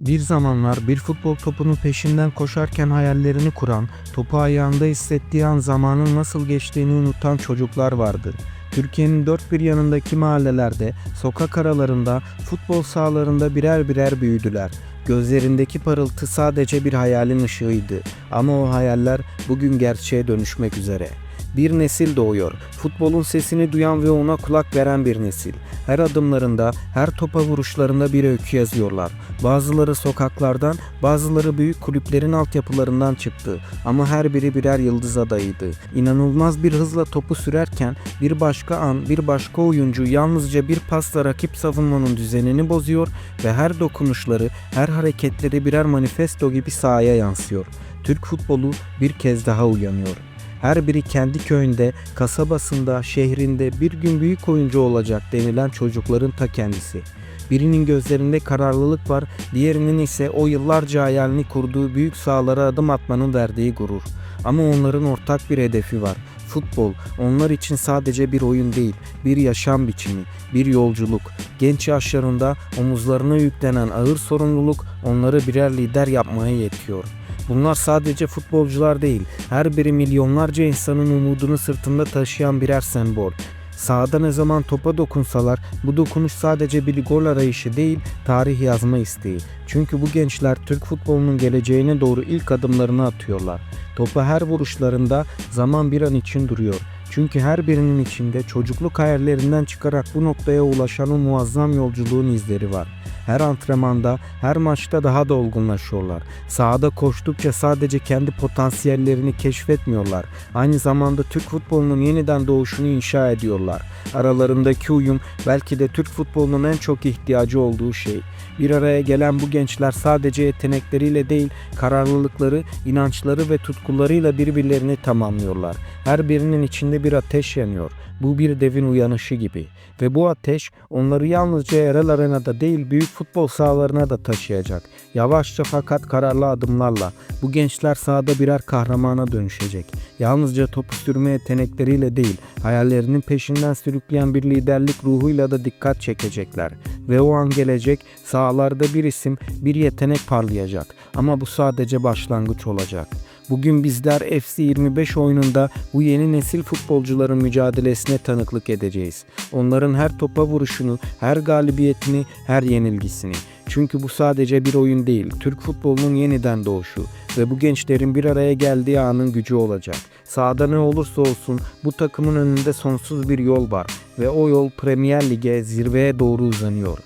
Bir zamanlar bir futbol topunun peşinden koşarken hayallerini kuran, topu ayağında hissettiği an zamanın nasıl geçtiğini unutan çocuklar vardı. Türkiye'nin dört bir yanındaki mahallelerde, sokak aralarında, futbol sahalarında birer birer büyüdüler. Gözlerindeki parıltı sadece bir hayalin ışığıydı ama o hayaller bugün gerçeğe dönüşmek üzere. Bir nesil doğuyor. Futbolun sesini duyan ve ona kulak veren bir nesil. Her adımlarında, her topa vuruşlarında bir öykü yazıyorlar. Bazıları sokaklardan, bazıları büyük kulüplerin altyapılarından çıktı. Ama her biri birer yıldız adayıydı. İnanılmaz bir hızla topu sürerken bir başka an, bir başka oyuncu yalnızca bir pasla rakip savunmanın düzenini bozuyor ve her dokunuşları, her hareketleri birer manifesto gibi sahaya yansıyor. Türk futbolu bir kez daha uyanıyor. Her biri kendi köyünde, kasabasında, şehrinde bir gün büyük oyuncu olacak denilen çocukların ta kendisi. Birinin gözlerinde kararlılık var, diğerinin ise o yıllarca hayalini kurduğu büyük sahalara adım atmanın verdiği gurur. Ama onların ortak bir hedefi var. Futbol onlar için sadece bir oyun değil, bir yaşam biçimi, bir yolculuk. Genç yaşlarında omuzlarına yüklenen ağır sorumluluk onları birer lider yapmaya yetiyor. Bunlar sadece futbolcular değil, her biri milyonlarca insanın umudunu sırtında taşıyan birer sembol. Sahada ne zaman topa dokunsalar bu dokunuş sadece bir gol arayışı değil, tarih yazma isteği. Çünkü bu gençler Türk futbolunun geleceğine doğru ilk adımlarını atıyorlar. Topa her vuruşlarında zaman bir an için duruyor. Çünkü her birinin içinde çocukluk hayallerinden çıkarak bu noktaya ulaşan o muazzam yolculuğun izleri var. Her antrenmanda, her maçta daha da olgunlaşıyorlar. Sahada koştukça sadece kendi potansiyellerini keşfetmiyorlar. Aynı zamanda Türk futbolunun yeniden doğuşunu inşa ediyorlar. Aralarındaki uyum belki de Türk futbolunun en çok ihtiyacı olduğu şey. Bir araya gelen bu gençler sadece yetenekleriyle değil, kararlılıkları, inançları ve tutkularıyla birbirlerini tamamlıyorlar. Her birinin içinde bir ateş yanıyor. Bu bir devin uyanışı gibi. Ve bu ateş onları yalnızca yerel arenada değil büyük futbol sahalarına da taşıyacak. Yavaşça fakat kararlı adımlarla bu gençler sahada birer kahramana dönüşecek. Yalnızca topu sürme yetenekleriyle değil, hayallerinin peşinden sürükleyen bir liderlik ruhuyla da dikkat çekecekler. Ve o an gelecek, sahalarda bir isim, bir yetenek parlayacak. Ama bu sadece başlangıç olacak. Bugün bizler FC25 oyununda bu yeni nesil futbolcuların mücadelesine tanıklık edeceğiz. Onların her topa vuruşunu, her galibiyetini, her yenilgisini. Çünkü bu sadece bir oyun değil, Türk futbolunun yeniden doğuşu ve bu gençlerin bir araya geldiği anın gücü olacak. Sahada ne olursa olsun bu takımın önünde sonsuz bir yol var ve o yol Premier Lig'e zirveye doğru uzanıyor.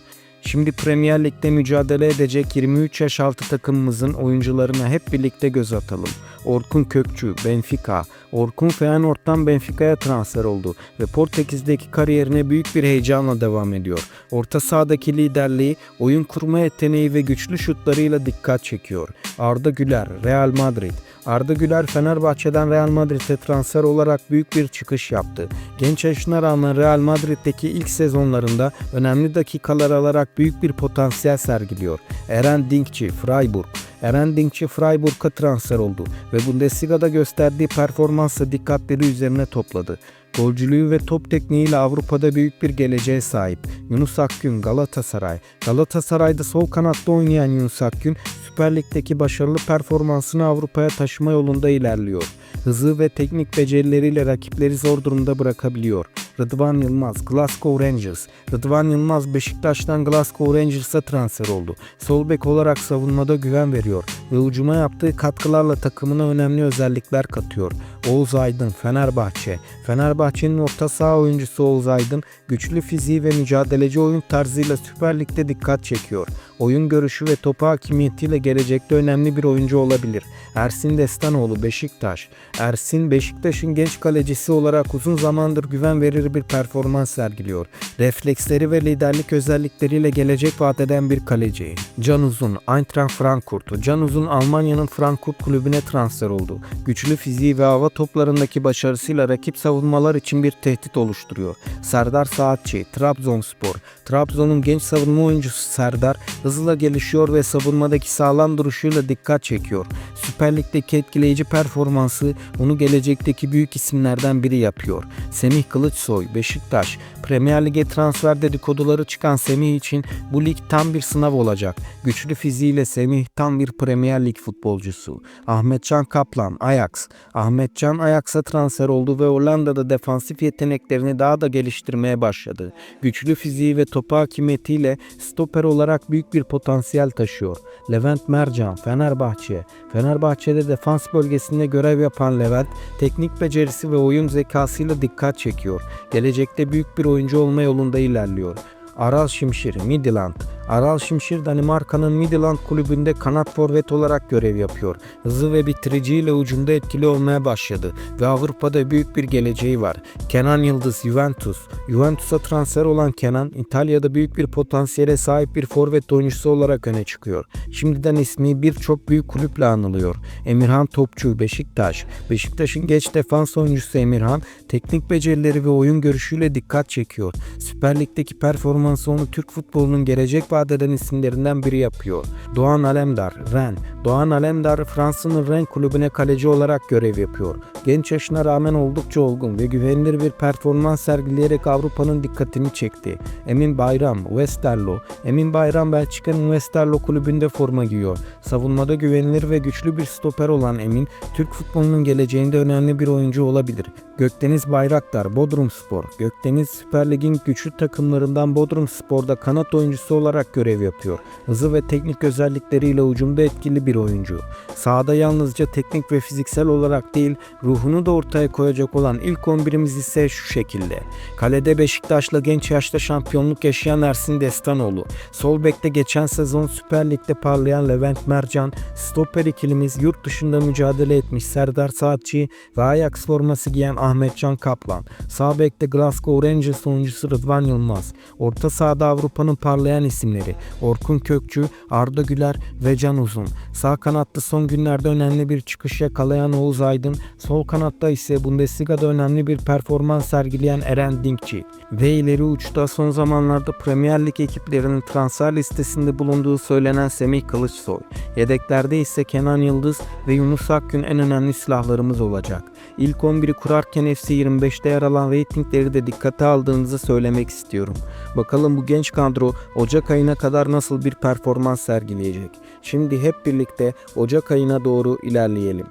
Şimdi Premier Lig'de mücadele edecek 23 yaş altı takımımızın oyuncularına hep birlikte göz atalım. Orkun Kökçü, Benfica. Orkun Feyenoord'dan Benfica'ya transfer oldu ve Portekiz'deki kariyerine büyük bir heyecanla devam ediyor. Orta sahadaki liderliği, oyun kurma yeteneği ve güçlü şutlarıyla dikkat çekiyor. Arda Güler, Real Madrid. Arda Güler Fenerbahçe'den Real Madrid'e transfer olarak büyük bir çıkış yaptı. Genç yaşına rağmen Real Madrid'deki ilk sezonlarında önemli dakikalar alarak büyük bir potansiyel sergiliyor. Eren Dinkçi, Freiburg. Eren Dinkçi Freiburg'a transfer oldu ve Bundesliga'da gösterdiği performansla dikkatleri üzerine topladı. Golcülüğü ve top tekniğiyle Avrupa'da büyük bir geleceğe sahip. Yunus Akgün Galatasaray. Galatasaray'da sol kanatta oynayan Yunus Akgün Süper Lig'deki başarılı performansını Avrupa'ya taşıma yolunda ilerliyor. Hızı ve teknik becerileriyle rakipleri zor durumda bırakabiliyor. Rıdvan Yılmaz, Glasgow Rangers. Rıdvan Yılmaz Beşiktaş'tan Glasgow Rangers'a transfer oldu. Sol bek olarak savunmada güven veriyor ve ucuma yaptığı katkılarla takımına önemli özellikler katıyor. Oğuz Aydın, Fenerbahçe. Fenerbahçe'nin orta saha oyuncusu Oğuz Aydın, güçlü fiziği ve mücadeleci oyun tarzıyla Süper Lig'de dikkat çekiyor. Oyun görüşü ve topa hakimiyetiyle gelecekte önemli bir oyuncu olabilir. Ersin Destanoğlu, Beşiktaş. Ersin, Beşiktaş'ın genç kalecisi olarak uzun zamandır güven verir bir performans sergiliyor. Refleksleri ve liderlik özellikleriyle gelecek vaat eden bir kaleci. Can Uzun, Eintracht Frankfurt. Can Uzun Uzun Almanya'nın Frankfurt kulübüne transfer oldu. Güçlü fiziği ve hava toplarındaki başarısıyla rakip savunmalar için bir tehdit oluşturuyor. Serdar Saatçi, Trabzonspor. Trabzon'un genç savunma oyuncusu Serdar hızla gelişiyor ve savunmadaki sağlam duruşuyla dikkat çekiyor. Süper Lig'deki etkileyici performansı onu gelecekteki büyük isimlerden biri yapıyor. Semih Kılıçsoy, Beşiktaş. Premier Lig'e transfer dedikoduları çıkan Semih için bu lig tam bir sınav olacak. Güçlü fiziğiyle Semih tam bir Premier Lig futbolcusu. Ahmetcan Kaplan, Ajax. Ahmetcan Ajax'a transfer oldu ve Hollanda'da defansif yeteneklerini daha da geliştirmeye başladı. Güçlü fiziği ve topa hakimiyetiyle stoper olarak büyük bir potansiyel taşıyor. Levent Mercan, Fenerbahçe. Fenerbahçe'de defans bölgesinde görev yapan Levent, teknik becerisi ve oyun zekasıyla dikkat çekiyor. Gelecekte büyük bir oyuncu olma yolunda ilerliyor. Aral Şimşir, Midland. Aral Şimşir Danimarka'nın Midland kulübünde kanat forvet olarak görev yapıyor. Hızlı ve bitiriciyle ucunda etkili olmaya başladı ve Avrupa'da büyük bir geleceği var. Kenan Yıldız, Juventus. Juventus'a transfer olan Kenan, İtalya'da büyük bir potansiyele sahip bir forvet oyuncusu olarak öne çıkıyor. Şimdiden ismi birçok büyük kulüple anılıyor. Emirhan Topçu, Beşiktaş. Beşiktaş'ın geç defans oyuncusu Emirhan, teknik becerileri ve oyun görüşüyle dikkat çekiyor. Süper Lig'deki performansı onu Türk futbolunun gelecek vaat eden isimlerinden biri yapıyor. Doğan Alemdar, Ren. Doğan Alemdar Fransa'nın Ren kulübüne kaleci olarak görev yapıyor. Genç yaşına rağmen oldukça olgun ve güvenilir bir performans sergileyerek Avrupa'nın dikkatini çekti. Emin Bayram, Westerlo. Emin Bayram Belçika'nın Westerlo kulübünde forma giyiyor. Savunmada güvenilir ve güçlü bir stoper olan Emin, Türk futbolunun geleceğinde önemli bir oyuncu olabilir. Gökdeniz Bayraktar, Bodrum Spor. Gökdeniz Süper Lig'in güçlü takımlarından Bodrum Spor'da kanat oyuncusu olarak görev yapıyor. Hızı ve teknik özellikleriyle ucumda etkili bir oyuncu. Sahada yalnızca teknik ve fiziksel olarak değil, ruhunu da ortaya koyacak olan ilk 11'imiz ise şu şekilde. Kalede Beşiktaş'la genç yaşta şampiyonluk yaşayan Ersin Destanoğlu. Sol bekte geçen sezon Süper Lig'de parlayan Levent Mercan, stoper ikilimiz yurt dışında mücadele etmiş Serdar Saatçi ve Ajax forması giyen Ahmetcan Kaplan. Sağ bekte Glasgow Rangers oyuncusu Rıdvan Yılmaz. Orta sahada Avrupa'nın parlayan isimleri Orkun Kökçü, Arda Güler ve Can Uzun. Sağ kanatta son günlerde önemli bir çıkış yakalayan Oğuz Aydın, sol kanatta ise Bundesliga'da önemli bir performans sergileyen Eren Dinkçi. Ve ileri uçta son zamanlarda Premier Lig ekiplerinin transfer listesinde bulunduğu söylenen Semih Kılıçsoy. Yedeklerde ise Kenan Yıldız ve Yunus Akgün en önemli silahlarımız olacak. İlk 11'i kurarken FC 25'te yer alan reytingleri de dikkate aldığınızı söylemek istiyorum. Bakalım bu genç kadro Ocak ayına kadar nasıl bir performans sergileyecek. Şimdi hep birlikte Ocak ayına doğru ilerleyelim.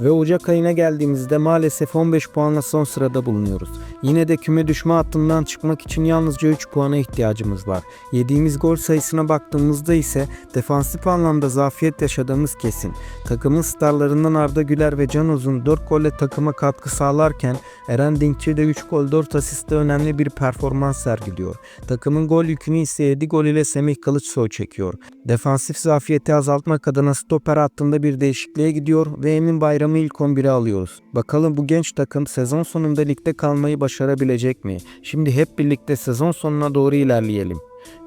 Ve Ocak ayına geldiğimizde maalesef 15 puanla son sırada bulunuyoruz. Yine de küme düşme hattından çıkmak için yalnızca 3 puana ihtiyacımız var. Yediğimiz gol sayısına baktığımızda ise defansif anlamda zafiyet yaşadığımız kesin. Takımın starlarından Arda Güler ve Can Uzun 4 golle takıma katkı sağlarken Eren Dinkçi de 3 gol 4 asistte önemli bir performans sergiliyor. Takımın gol yükünü ise 7 gol ile Semih Kılıçsoy çekiyor. Defansif zafiyeti azaltmak adına stoper hattında bir değişikliğe gidiyor ve Emin Bayram'ı ilk 11'e alıyoruz. Bakalım bu genç takım sezon sonunda ligde kalmayı başarabilecek mi? Şimdi hep birlikte sezon sonuna doğru ilerleyelim.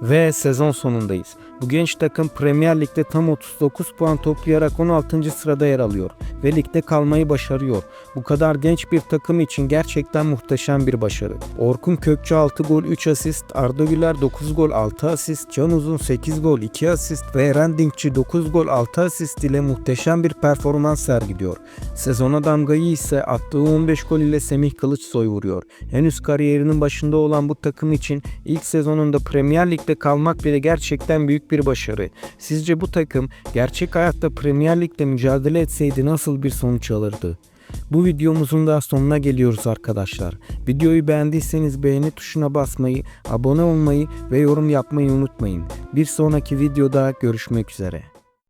Ve sezon sonundayız. Bu genç takım Premier Lig'de tam 39 puan toplayarak 16. sırada yer alıyor ve ligde kalmayı başarıyor. Bu kadar genç bir takım için gerçekten muhteşem bir başarı. Orkun Kökçü 6 gol 3 asist, Arda Güler 9 gol 6 asist, Can Uzun 8 gol 2 asist ve Eren Dinkçi 9 gol 6 asist ile muhteşem bir performans sergiliyor. Sezona damgayı ise attığı 15 gol ile Semih Kılıçsoy vuruyor. Henüz kariyerinin başında olan bu takım için ilk sezonunda Premier Lig'de kalmak bile gerçekten büyük bir başarı. Sizce bu takım gerçek hayatta Premier Lig'de mücadele etseydi nasıl bir sonuç alırdı? Bu videomuzun da sonuna geliyoruz arkadaşlar. Videoyu beğendiyseniz beğeni tuşuna basmayı, abone olmayı ve yorum yapmayı unutmayın. Bir sonraki videoda görüşmek üzere.